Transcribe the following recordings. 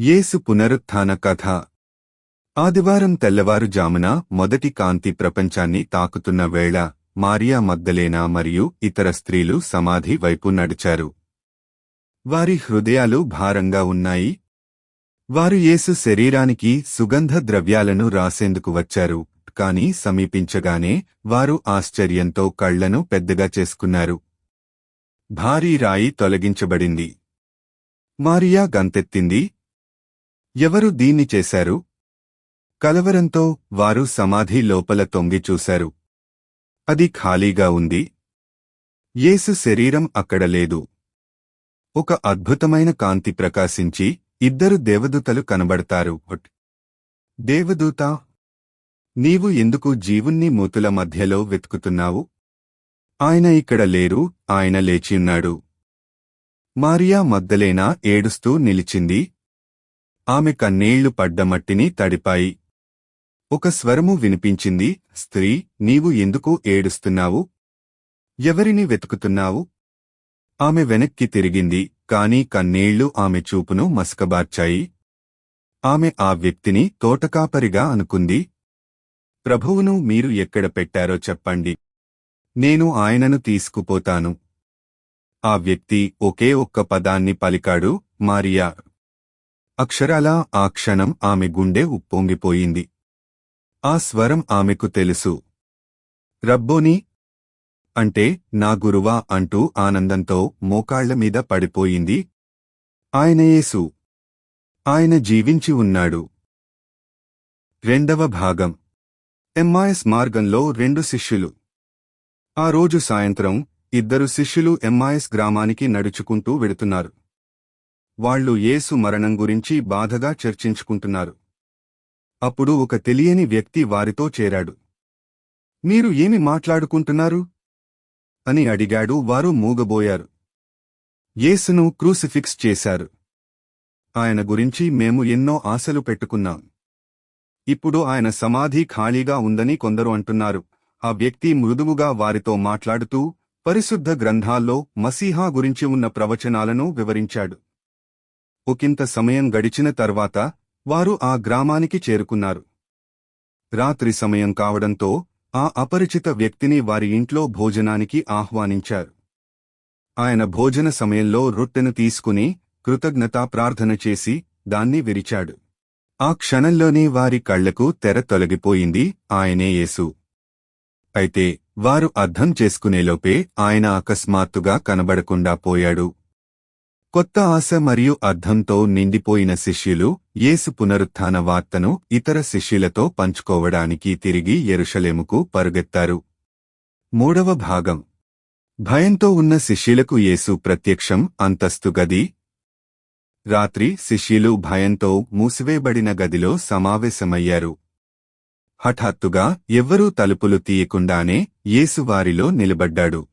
యేసు పునరుత్థాన కథ. ఆదివారం తెల్లవారుజామున మొదటి కాంతి ప్రపంచాన్ని తాకుతున్న వేళ మారియా మగ్దలేనా మరియు ఇతర స్త్రీలు సమాధి వైపు నడిచారు. వారి హృదయాలు భారంగా ఉన్నాయి. వారు యేసు శరీరానికి సుగంధ ద్రవ్యాలను రాసేందుకు వచ్చారు కాని సమీపించగానే వారు ఆశ్చర్యంతో కళ్ళను పెద్దగా చేసుకున్నారు. భారీ రాయి తొలగించబడింది. మారియా గంతెత్తింది ఎవరు దీన్ని చేశారు? కలవరంతో వారు సమాధి లోపల తొంగి చూశారు. అది ఖాళీగా ఉంది. యేసు శరీరం అక్కడ లేదు. ఒక అద్భుతమైన కాంతి ప్రకాశించి ఇద్దరు దేవదూతలు కనబడతారు. దేవదూత నీవు ఎందుకు జీవుణ్ణి మూతుల మధ్యలో వెతుకుతున్నావు? ఆయన ఇక్కడ లేరు ఆయన లేచియున్నాడు మారియా మద్దలేనా ఏడుస్తూ నిలిచింది. ఆమె కన్నేళ్ళు పడ్డ మట్టిని తడిపాయి. ఒక స్వరము వినిపించింది స్త్రీ నీవు ఎందుకు ఏడుస్తున్నావు? ఎవరిని వెతుకుతున్నావు? ఆమె వెనక్కి తిరిగింది కాని కన్నేళ్ళు ఆమె చూపును మసకబార్చాయి. ఆమె ఆ వ్యక్తిని తోటకాపరిగా అనుకుంది. ప్రభువును మీరు ఎక్కడ పెట్టారో చెప్పండి. నేను ఆయనను తీసుకుపోతాను. ఆ వ్యక్తి ఒకే ఒక్క పదాన్ని పలికాడు మారియా అక్షరాలా ఆ క్షణం ఆమె గుండె ఉప్పొంగిపోయింది. ఆ స్వరం ఆమెకు తెలుసు. రబ్బోని! అంటే నా గురువా అంటూ ఆనందంతో మోకాళ్ళమీద పడిపోయింది. ఆయన యేసు. ఆయన జీవించి ఉన్నాడు. రెండవ భాగం. ఎంఐఎస్ మార్గంలో రెండు శిష్యులు. ఆ రోజు సాయంత్రం ఇద్దరు శిష్యులు ఎంఐఎస్ గ్రామానికి నడుచుకుంటూ వెడుతున్నారు. వాళ్ళు యేసు మరణం గురించి బాధగా చర్చించుకుంటున్నారు. అప్పుడు ఒక తెలియని వ్యక్తి వారితో చేరాడు. మీరు ఏమి మాట్లాడుకుంటున్నారు? అని అడిగాడు వారు మూగబోయారు. యేసును క్రూసిఫిక్స్ చేశారు. ఆయన గురించి మేము ఎన్నో ఆశలు పెట్టుకున్నాం. ఇప్పుడు ఆయన సమాధి ఖాళీగా ఉందని కొందరు అంటున్నారు. ఆ వ్యక్తి మృదువుగా వారితో మాట్లాడుతూ పరిశుద్ధ గ్రంథాల్లో మసీహా గురించి ఉన్న ప్రవచనాలను వివరించాడు. ఒకంత సమయం గడిచిన తర్వాత వారు ఆ గ్రామానికి చేరుకున్నారు. రాత్రి సమయం కావడంతో ఆ అపరిచిత వ్యక్తిని వారి ఇంట్లో భోజనానికి ఆహ్వానించారు. ఆయన భోజన సమయంలో రొట్టెను తీసుకుని కృతజ్ఞతా ప్రార్థన చేసి దాన్ని విరిచాడు. ఆ క్షణంలోనే వారి కళ్ళకు తెర తొలగిపోయింది ఆయనే యేసు. అయితే వారు అర్థం చేసుకునేలోపే ఆయన అకస్మాత్తుగా కనబడకుండా పోయాడు. కొత్త ఆశ మరియు అర్థంతో నిండిపోయిన శిష్యులు యేసు పునరుత్థాన వార్తను ఇతర శిష్యులతో పంచుకోవడానికి తిరిగి ఎరుషలేముకు పరుగెత్తారు. మూడవ భాగం. భయంతో ఉన్న శిష్యులకు యేసు ప్రత్యక్షం అంతస్తు గది. రాత్రి శిష్యులు భయంతో మూసివేయబడిన గదిలో సమావేశమయ్యారు. హఠాత్తుగా ఎవ్వరూ తలుపులు తీయకుండానే యేసు వారిలో నిలబడ్డాడు.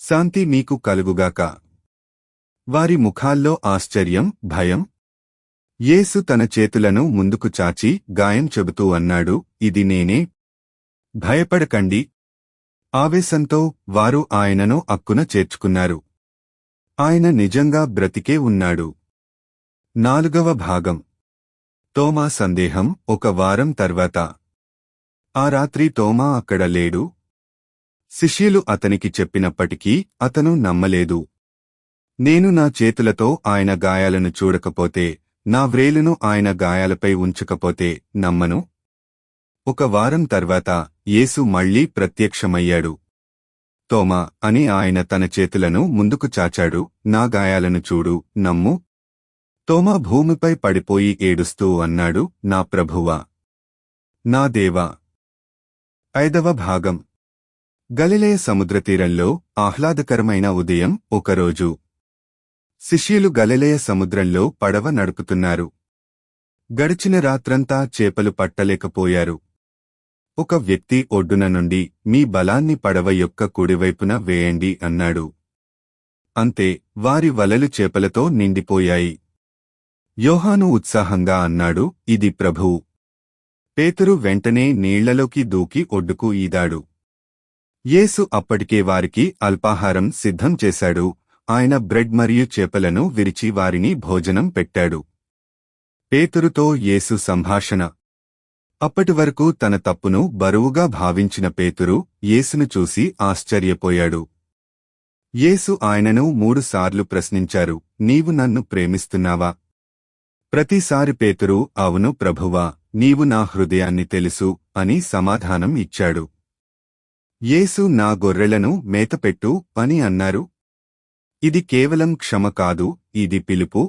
శాంతి మీకు కలుగుగాక. వారి ముఖాల్లో ఆశ్చర్యం భయం? యేసు తన చేతులను ముందుకు చాచి గాయం చెబుతూ అన్నాడు ఇది నేనే. భయపడకండి. ఆవేశంతో వారు ఆయనను అక్కున చేర్చుకున్నారు. ఆయన నిజంగా బ్రతికే ఉన్నాడు. నాలుగవ భాగం. తోమా సందేహం ఒక వారం తర్వాత. ఆ రాత్రి తోమా అక్కడ లేడు. శిష్యులు అతనికి చెప్పినప్పటికీ అతను నమ్మలేదు. నేను నా చేతులతో ఆయన గాయాలను చూడకపోతే నా వ్రేలును ఆయన గాయాలపై ఉంచకపోతే నమ్మను? ఒక వారం తర్వాత యేసు మళ్ళీ ప్రత్యక్షమయ్యాడు. తోమా అని ఆయన తన చేతులను ముందుకు చాచాడు నా గాయాలను చూడు నమ్ము? తోమా భూమిపై పడిపోయి ఏడుస్తూ అన్నాడు నా ప్రభువా! నా దేవా! ఐదవ భాగం. గలిలయ సముద్రతీరంలో ఆహ్లాదకరమైన ఉదయం ఒకరోజు. శిష్యులు గలలేయ సముద్రంలో పడవ నడుపుతున్నారు. గడిచిన రాత్రంతా చేపలు పట్టలేకపోయారు. ఒక వ్యక్తి ఒడ్డున నుండి మీ బలాన్ని పడవ యొక్క కుడివైపున వేయండి అన్నాడు. అంతే వారి వలలు చేపలతో నిండిపోయాయి. యోహాను ఉత్సాహంగా అన్నాడు ఇది ప్రభువు పేతురు వెంటనే నీళ్ళలోకి దూకి ఒడ్డుకు ఈదాడు. యేసు అప్పటికే వారికి అల్పాహారం సిద్ధం చేశాడు. ఆయన బ్రెడ్ మరియు చేపలను విరిచి వారిని భోజనం పెట్టాడు. పేతురుతో యేసు సంభాషణ. అప్పటివరకు తన తప్పును బరువుగా భావించిన పేతురు యేసును చూసి ఆశ్చర్యపోయాడు. యేసు ఆయనను మూడుసార్లు ప్రశ్నించారు నీవు నన్ను ప్రేమిస్తున్నావా? ప్రతిసారి పేతురు అవును ప్రభువా నీవు నా హృదయాన్ని తెలుసు అని సమాధానం ఇచ్చాడు. యేసు నా గొర్రెలను మేతపెట్టు అని అన్నారు ఇది కేవలం క్షమ కాదు ఇది పిలుపు.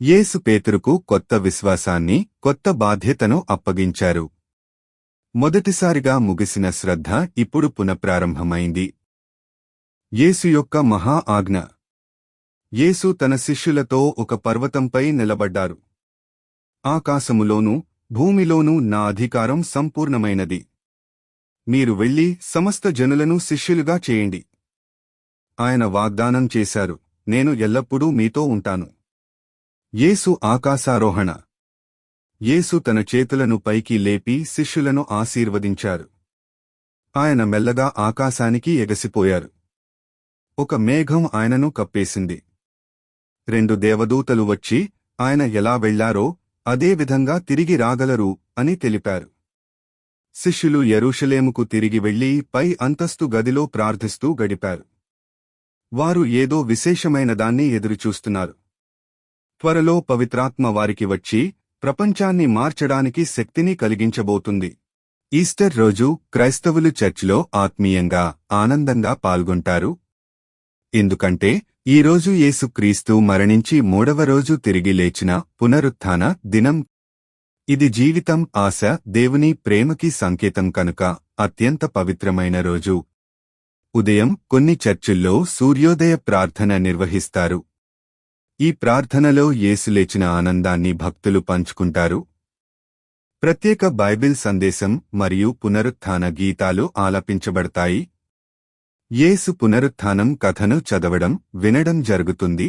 యేసు పేతురుకు కొత్త విశ్వాసాన్ని కొత్త బాధ్యతను అప్పగించారు. మొదటిసారిగా ముగిసిన శ్రద్ధ ఇప్పుడు పునఃప్రారంభమైంది. యేసు యొక్క మహా ఆజ్ఞ. యేసు తన శిష్యులతో ఒక పర్వతంపై నిలబడ్డారు. ఆకాశములోనూ భూమిలోనూ నా అధికారం సంపూర్ణమైనది. మీరు వెళ్ళి సమస్త జనులను శిష్యులుగా చేయండి. ఆయన వాగ్దానం చేశారు నేను ఎల్లప్పుడూ మీతో ఉంటాను. యేసు ఆకాశారోహణ. యేసు తన చేతులను పైకి లేపి శిష్యులను ఆశీర్వదించారు. ఆయన మెల్లగా ఆకాశానికి ఎగసిపోయారు. ఒక మేఘం ఆయనను కప్పేసింది. రెండు దేవదూతలు వచ్చి ఆయన ఎలా వెళ్ళారో అదేవిధంగా తిరిగి రాగలరు అని తెలిపారు. శిష్యులు ఎరుషలేముకు తిరిగి వెళ్ళి పై అంతస్తు గదిలో ప్రార్థిస్తూ గడిపారు. వారు ఏదో విశేషమైన దాన్ని ఎదురుచూస్తున్నారు. త్వరలో పవిత్రాత్మ వారికి వచ్చి ప్రపంచాన్ని మార్చడానికి శక్తిని కలిగించబోతుంది. ఈస్టర్ రోజు క్రైస్తవులు చర్చిలో ఆత్మీయంగా ఆనందంగా పాల్గొంటారు. ఎందుకంటే ఈ రోజు యేసుక్రీస్తు మరణించి మూడవ రోజు తిరిగి లేచిన పునరుత్థాన దినం. ఇది జీవితం ఆశ దేవుని ప్రేమకి సంకేతం కనుక అత్యంత పవిత్రమైన రోజు. ఉదయం కొన్ని చర్చిల్లో సూర్యోదయ ప్రార్థన నిర్వహిస్తారు. ఈ ప్రార్థనలో యేసు లేచిన ఆనందాన్ని భక్తులు పంచుకుంటారు. ప్రత్యేక బైబిల్ సందేశం మరియు పునరుత్థాన గీతాలు ఆలపించబడతాయి. యేసు పునరుత్థానం కథను చదవడం వినడం జరుగుతుంది.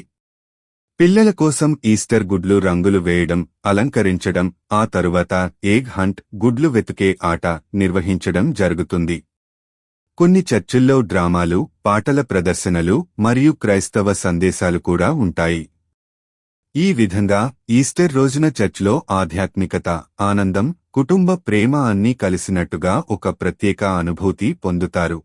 పిల్లల కోసం ఈస్టర్ గుడ్లు రంగులు వేయడం అలంకరించడం ఆ తరువాత ఏగ్ హంట్ గుడ్లు వెతుకే ఆట నిర్వహించడం జరుగుతుంది. కొన్ని చర్చిల్లో డ్రామాలు పాటల ప్రదర్శనలు మరియు క్రైస్తవ సందేశాలు కూడా ఉంటాయి. ఈ విధంగా ఈస్టర్ రోజున చర్చ్లో ఆధ్యాత్మికత ఆనందం కుటుంబ ప్రేమ అన్నీ కలిసినట్టుగా ఒక ప్రత్యేక అనుభూతి పొందుతారు.